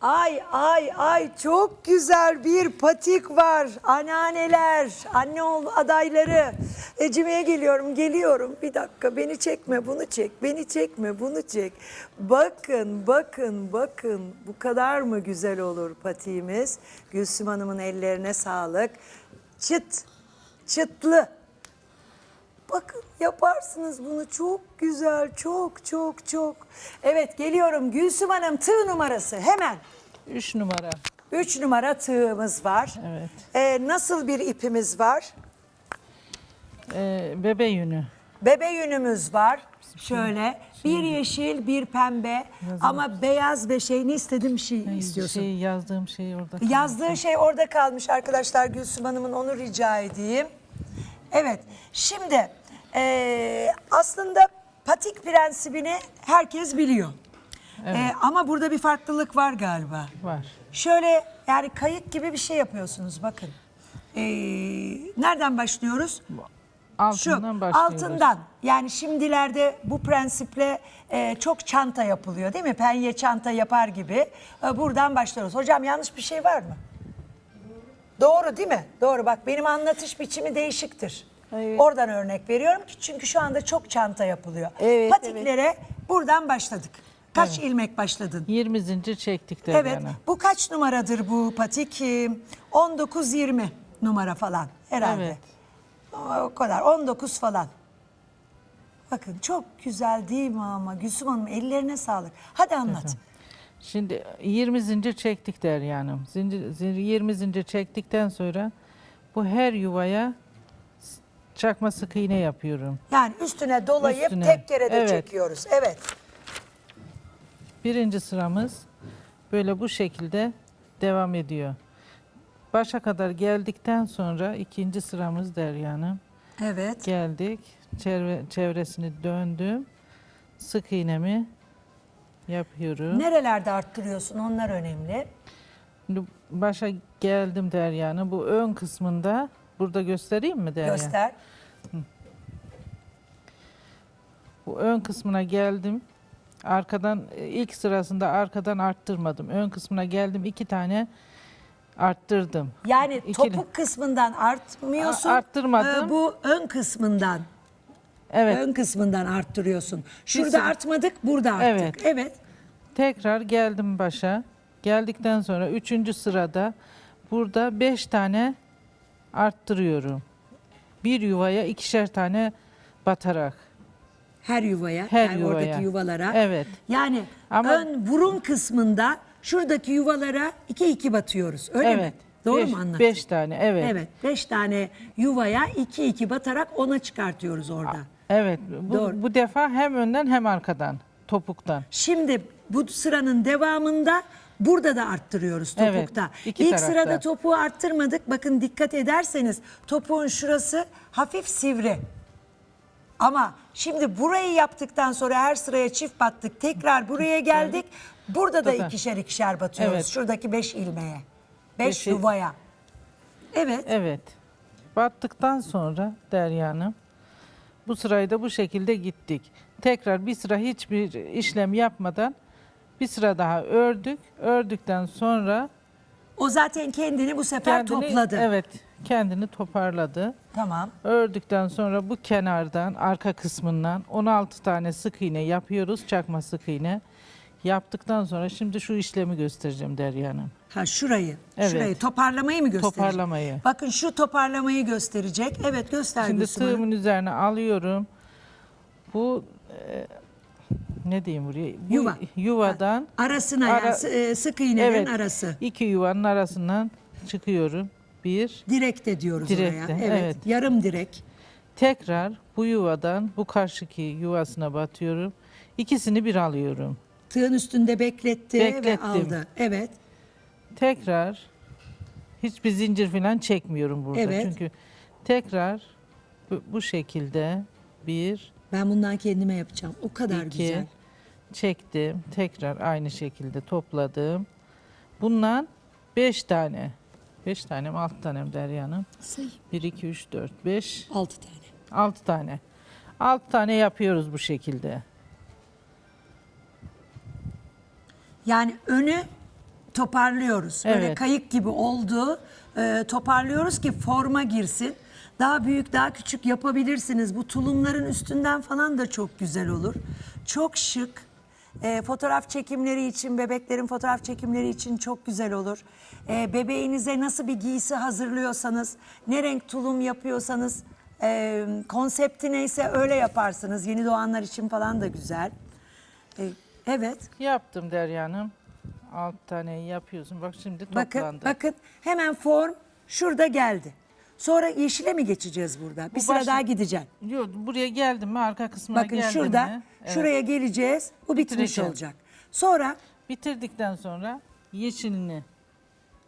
Ay ay ay çok güzel bir patik var. Anneanneler, anne ol adayları. Ecime'ye geliyorum, geliyorum. Bir dakika beni çekme, bunu çek. Beni çekme, bunu çek. Bakın, bakın, bakın. Bu kadar mı güzel olur patiğimiz? Gülsüm Hanım'ın ellerine sağlık. Çıt, çıtlı. Bakın yaparsınız bunu çok güzel, çok çok çok. Evet geliyorum Gülsüm Hanım tığ numarası hemen. 3 numara. 3 numara tığımız var. Evet. Ee, nasıl bir ipimiz var? Ee, bebe yünü. Bebe yünümüz var. Şöyle bir yeşil bir pembe ama beyaz ve şey ne istedim şey istiyorsun. Şey yazdığım şey orada. Yazdığı şey orada kalmış arkadaşlar Gülsüm Hanım'ın onu rica edeyim. Evet şimdi eee, aslında patik prensibini herkes biliyor. Eee, ama burada bir farklılık var galiba. Var. Şöyle yani kayık gibi bir şey yapıyorsunuz bakın. Eee, nereden başlıyoruz? Şu Altından başlıyoruz. altından yani şimdilerde bu prensiple e, çok çanta yapılıyor değil mi? Penye çanta yapar gibi. E, buradan başlıyoruz. Hocam yanlış bir şey var mı? Doğru değil mi? Doğru bak benim anlatış biçimi değişiktir. Evet. Oradan örnek veriyorum ki çünkü şu anda çok çanta yapılıyor. Evet, Patiklere buradan başladık. Kaç ilmek başladın? 20 zincir çektik de Evet. yani. Bu kaç numaradır bu patik? Ee, 19-20 numara falan herhalde. Evet. O kadar 19 falan. Bakın çok güzel değil mi ama Gülsüm Hanım ellerine sağlık. Hadi anlat. Şimdi 20 zincir çektik der yani. Zincir, zincir 20 zincir çektikten sonra bu her yuvaya çakma sık iğne yapıyorum. Yani üstüne dolayıp Üstüne. tek kere de Evet. çekiyoruz. Evet. Birinci sıramız böyle bu şekilde devam ediyor. Başa kadar geldikten sonra ikinci sıramız Derya'nın. Evet. Geldik. Çevre, çevresini döndüm. Sık iğnemi yapıyorum. Nerelerde arttırıyorsun onlar önemli. Şimdi başa geldim Derya'nın. Bu ön kısmında burada göstereyim mi Derya? Göster. Bu ön kısmına geldim. Arkadan e, ilk sırasında arkadan arttırmadım. Ön kısmına geldim iki tane arttırdım. Yani İkili. topuk kısmından artmıyorsun. A- arttırmadım. Ee, bu ön kısmından. Evet. Ön kısmından arttırıyorsun. Şurada sıra- artmadık, burada arttık. Evet. evet. Tekrar geldim başa. Geldikten sonra üçüncü sırada burada beş tane arttırıyorum. Bir yuvaya ikişer tane batarak. Her yuvaya, Her yani yuvaya. oradaki yuvalara. Evet. Yani Ama- ön burun kısmında şuradaki yuvalara iki iki batıyoruz. Öyle mi? evet. Doğru beş, mu anlattım? Beş tane evet. Evet. Beş tane yuvaya iki iki batarak ona çıkartıyoruz orada. Evet. Bu, Doğru. bu defa hem önden hem arkadan. Topuktan. Şimdi bu sıranın devamında burada da arttırıyoruz Evet, topukta. iki İlk tarafta. sırada topuğu arttırmadık. Bakın dikkat ederseniz topuğun şurası hafif sivri. Ama şimdi burayı yaptıktan sonra her sıraya çift battık. Tekrar buraya geldik. Burada da ikişer ikişer batıyoruz. Evet. Şuradaki beş ilmeğe. Beş Beşi- yuvaya. Evet. Evet. Battıktan sonra Derya'nın bu sırayı da bu şekilde gittik. Tekrar bir sıra hiçbir işlem yapmadan bir sıra daha ördük. Ördükten sonra O zaten kendini bu sefer kendini topladı. evet kendini toparladı. Tamam. Ördükten sonra bu kenardan arka kısmından 16 tane sık iğne yapıyoruz. Çakma sık iğne. Yaptıktan sonra şimdi şu işlemi göstereceğim Derya Hanım. Ha şurayı. Evet. Şurayı toparlamayı mı gösterecek? Toparlamayı. Bakın şu toparlamayı gösterecek. Evet göster Şimdi Gülsüm Hanım. tığımın üzerine alıyorum. Bu e, ne diyeyim buraya? Bu Yuva. Yuvadan Arasına yani Ara- sı- e, sık iğnelerin evet arası. iki yuvanın arasından çıkıyorum. Bir. Direkt de diyoruz Direkte, oraya. Evet, evet. Yarım direk. Tekrar bu yuvadan bu karşıki yuvasına batıyorum. İkisini bir alıyorum. Tığın üstünde bekletti ve Beklettim. aldı. Evet. Tekrar hiçbir zincir falan çekmiyorum burada. Evet. Çünkü tekrar bu, bu şekilde bir, Ben bundan kendime yapacağım. O kadar iki, güzel. Çektim. Tekrar aynı şekilde topladım. Bundan beş tane. Beş tane mi altı tane mi Derya Hanım? Sayayım. Bir, iki, üç, dört, beş, Altı tane. altı tane. Altı tane yapıyoruz bu şekilde. Yani önü toparlıyoruz. Böyle Evet. kayık gibi oldu. Ee, toparlıyoruz ki forma girsin. Daha büyük, daha küçük yapabilirsiniz. Bu tulumların üstünden falan da çok güzel olur. Çok şık. Ee, fotoğraf çekimleri için, bebeklerin fotoğraf çekimleri için çok güzel olur. Ee, bebeğinize nasıl bir giysi hazırlıyorsanız, ne renk tulum yapıyorsanız, e, konsepti neyse öyle yaparsınız. Yeni doğanlar için falan da güzel. Ee, evet. Yaptım Derya Hanım. Alt tane yapıyorsun. Bak şimdi Bakın, toplandı. bakın hemen form şurada geldi. Sonra yeşile mi geçeceğiz burada? Bir Bu sıra başı- daha gideceğim. Yok, buraya geldim mi arka kısmına Bakın geldim şurada, mi? Evet. şuraya geleceğiz. Bu bitmiş Bitireceğim. olacak. Sonra Bitirdikten sonra yeşilini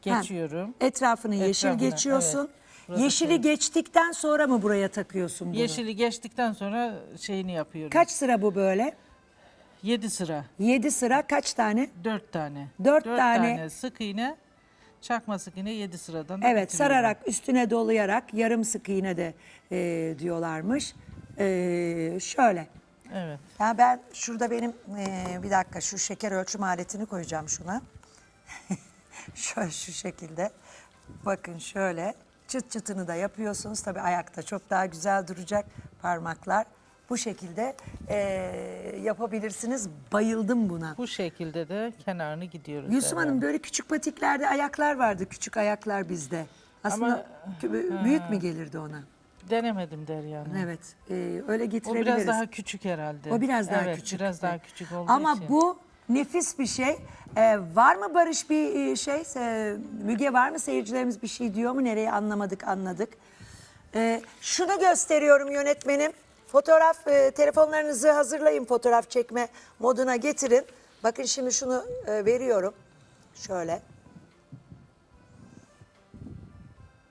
geçiyorum. etrafını yeşil Etrafına, geçiyorsun. evet. Burada Yeşili şöyle. geçtikten sonra mı buraya takıyorsun bunu? Yeşili geçtikten sonra şeyini yapıyorum. Kaç sıra bu böyle? 7 sıra. 7 sıra kaç tane? 4 tane. Dört tane. sık iğne. Çakma sık iğne 7 sıradan da Evet bitiriyorum. sararak üstüne dolayarak yarım sık iğne de e, diyorlarmış. E, şöyle. Evet. Ya ben şurada benim eee, bir dakika şu şeker ölçüm aletini koyacağım şuna. şöyle şu şekilde. Bakın şöyle çıt çıtını da yapıyorsunuz. Tabii ayakta çok daha güzel duracak parmaklar. Bu şekilde eee, yapabilirsiniz. Bayıldım buna. Bu şekilde de kenarını gidiyoruz. Gülsüm Derya Hanım böyle küçük patiklerde ayaklar vardı. Küçük ayaklar bizde. Aslında Ama- büyük mü gelirdi ona? Denemedim Derya Hanım. Evet. eee, öyle O getirebiliriz. biraz daha küçük herhalde. O biraz daha evet, küçük. biraz daha küçük olduğu Ama için. bu nefis bir şey. Ee, var mı Barış bir e, şey? e, Müge var mı seyircilerimiz bir şey diyor mu? Nereye anlamadık anladık. Ee, şunu gösteriyorum yönetmenim. Fotoğraf, e, telefonlarınızı hazırlayın fotoğraf çekme moduna getirin. Bakın şimdi şunu e, veriyorum. Şöyle.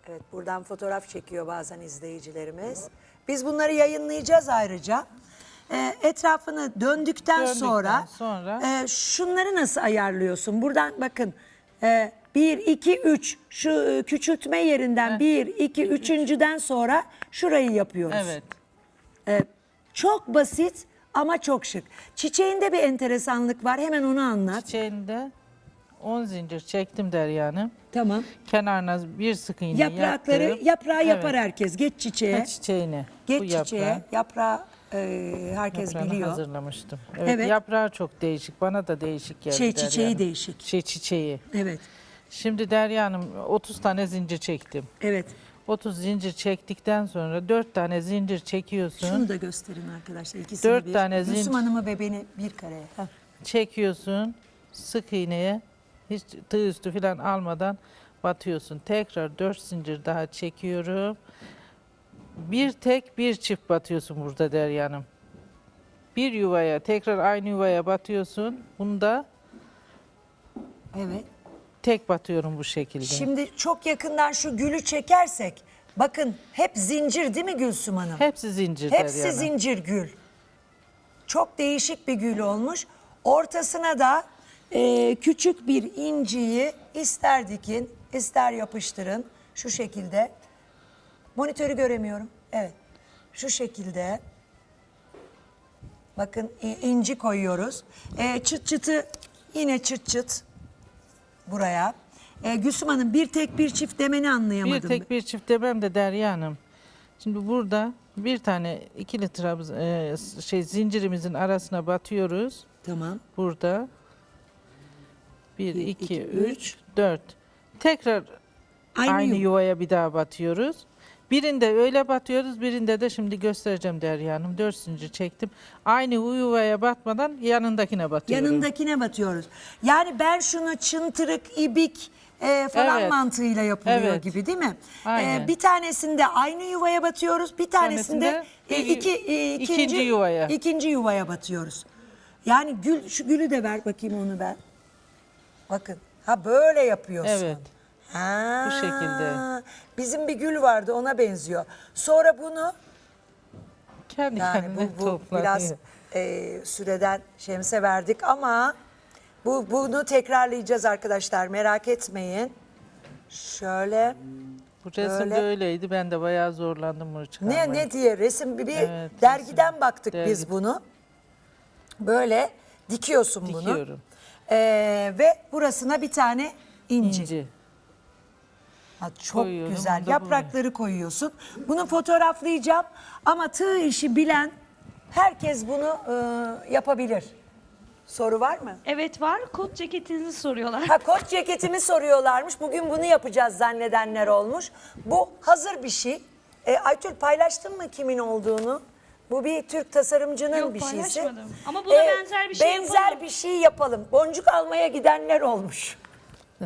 Evet buradan fotoğraf çekiyor bazen izleyicilerimiz. Biz bunları yayınlayacağız ayrıca. Ee, etrafını döndükten, Döndükten sonra, sonra- e, şunları nasıl ayarlıyorsun? Buradan bakın. E, 1, 2, 3 şu e, küçültme yerinden 1, 2, üçüncüden sonra şurayı yapıyoruz. Evet. E, çok basit ama çok şık. Çiçeğinde bir enteresanlık var. Hemen onu anlat. Çiçeğinde 10 zincir çektim Derya Hanım. Tamam. Kenarına bir sık iğne Yaprakları, yaptım. yaprağı yapar Evet. herkes. Geç çiçeğe. Ha, çiçeğini. Geç bu çiçeğe. yaprağı. Yaprağı e, herkes Yaprağını biliyor. hazırlamıştım. Evet, Evet. Yaprağı çok değişik. Bana da değişik geldi. Şey çiçeği Hanım. değişik. Şey çiçeği. Evet. Şimdi Derya Hanım 30 tane zincir çektim. Evet. 30 zincir çektikten sonra 4 tane zincir çekiyorsun. Şunu da gösterin arkadaşlar. İkisini Dört bir. tane Gülsüm zincir. Hanım'ı ve beni bir kareye. Heh. çekiyorsun sık iğneye hiç tığ üstü falan almadan batıyorsun. Tekrar 4 zincir daha çekiyorum. Bir tek bir çift batıyorsun burada Derya Hanım. Bir yuvaya tekrar aynı yuvaya batıyorsun. Bunda Evet. Tek batıyorum bu şekilde. Şimdi çok yakından şu gülü çekersek bakın hep zincir değil mi Gülsüm Hanım? Hepsi zincir Hepsi Hanım. zincir gül. Çok değişik bir gül olmuş. Ortasına da e, küçük bir inciyi ister dikin, ister yapıştırın. Şu şekilde. Monitörü göremiyorum. Evet. Şu şekilde. Bakın inci koyuyoruz. E, çıt çıtı yine çıt çıt buraya. E, Gülsüm Hanım bir tek bir çift demeni anlayamadım. Bir tek bir çift demem de Derya Hanım. Şimdi burada bir tane ikili trabz e, şey zincirimizin arasına batıyoruz. Tamam. Burada 1 Bir, 2 iki, 3 4 tekrar Aynı aynı, yu- yuvaya bir daha batıyoruz. Birinde öyle batıyoruz, birinde de şimdi göstereceğim Derya Hanım. Dört zincir çektim. Aynı yuvaya batmadan yanındakine batıyorum. Yanındakine batıyoruz. Yani ben şunu çıntırık, ibik e, falan Evet. mantığıyla yapılıyor Evet. gibi değil mi? Aynen. E, bir tanesinde aynı yuvaya batıyoruz, bir tanesinde tanesinde e, iki, e, ikinci, ikinci yuvaya. ikinci yuvaya batıyoruz. Yani gül, şu gülü de ver bakayım onu ben. Bakın. Ha böyle yapıyorsun. Evet. Ha, Bu şekilde. Bizim bir gül vardı ona benziyor. Sonra bunu Kendi yani kendine bu, bu toplanıyor. biraz e, süreden Şems'e verdik ama bu bunu tekrarlayacağız arkadaşlar merak etmeyin. Şöyle Bu resim de Öyle. öyleydi. Ben de bayağı zorlandım bunu çıkarmaya. ne ne diye resim bir Evet, dergiden baktık Dergi. biz bunu. Böyle dikiyorsun bunu. Dikiyorum. Ee, ve burasına bir tane inci. İnci. Ha, çok Koyuyorum, güzel. da Yaprakları koyuyorsun. Bunu fotoğraflayacağım ama tığ işi bilen herkes bunu e, yapabilir. Soru var mı? Evet var. Kot ceketinizi soruyorlar. Ha kot ceketimi soruyorlarmış. Bugün bunu yapacağız zannedenler olmuş. Bu hazır bir şey. E, Aytül paylaştın mı kimin olduğunu? Bu bir Türk tasarımcının Yok, bir şeysi. E, paylaşmadım. Ama buna benzer bir şey Benzer yapalım. bir şey yapalım. Boncuk almaya gidenler olmuş.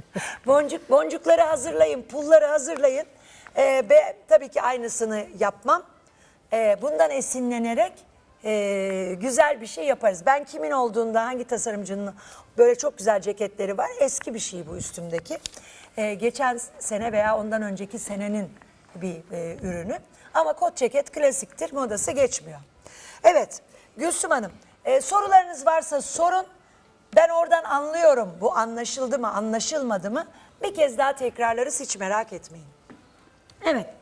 Boncuk boncukları hazırlayın, pulları hazırlayın. Ee, ve tabii ki aynısını yapmam. Ee, bundan esinlenerek e, güzel bir şey yaparız. Ben kimin olduğunda hangi tasarımcının böyle çok güzel ceketleri var. Eski bir şey bu üstümdeki. Ee, geçen sene veya ondan önceki senenin bir e, ürünü. Ama kot ceket klasiktir, modası geçmiyor. Evet, Gülsüm Hanım, e, sorularınız varsa sorun. Ben oradan anlıyorum bu anlaşıldı mı anlaşılmadı mı bir kez daha tekrarlarız hiç merak etmeyin. Evet